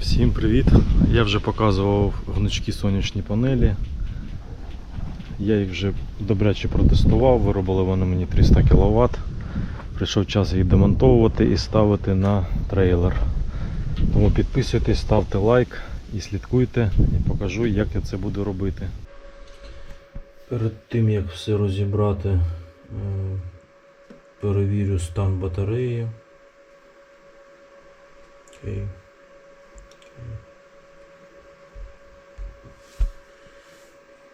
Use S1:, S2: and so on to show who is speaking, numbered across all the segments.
S1: Всім привіт! Я вже показував гнучкі сонячні панелі. Я їх вже добряче протестував, виробили вони мені 300 кВт. Прийшов час її демонтовувати і ставити на трейлер. Тому підписуйтесь, ставте лайк і слідкуйте, і покажу, як я це буду робити. Перед тим як все розібрати, перевірю стан батареї. Окей.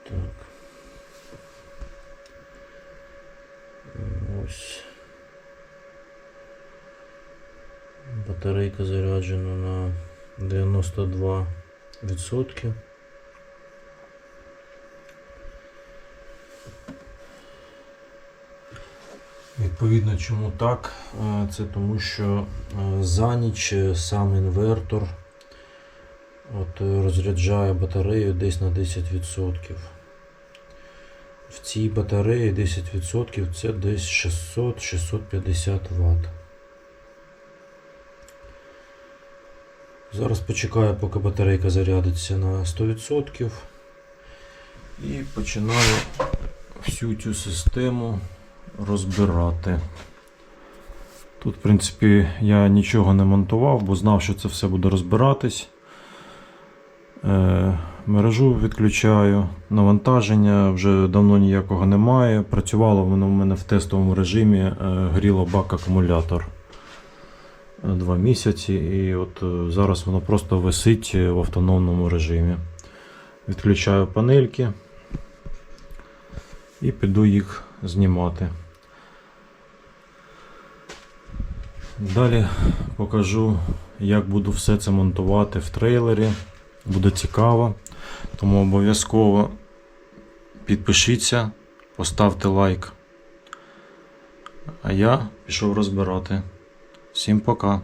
S1: Так. Ось. Батарейка заряджена на 92%. Відповідно, чому так? Е, Це тому, що е, за ніч е, сам інвертор от, розряджає батарею десь на 10%. В цій батареї 10% це десь 600-650 Вт. Зараз почекаю, поки батарейка зарядиться на 100% і починаю всю цю систему розбирати. Тут, в принципі, я нічого не монтував, бо знав, що це все буде розбиратись. Е, мережу відключаю, навантаження вже давно ніякого немає. Працювало воно в мене в тестовому режимі, е, гріло бак акумулятор два місяці, і от е, зараз воно просто висить в автономному режимі. Відключаю панельки і піду їх знімати. Далі покажу, як буду все це монтувати в трейлері. Буде цікаво. Тому обов'язково підпишіться, поставте лайк. А я пішов розбирати. Всім пока!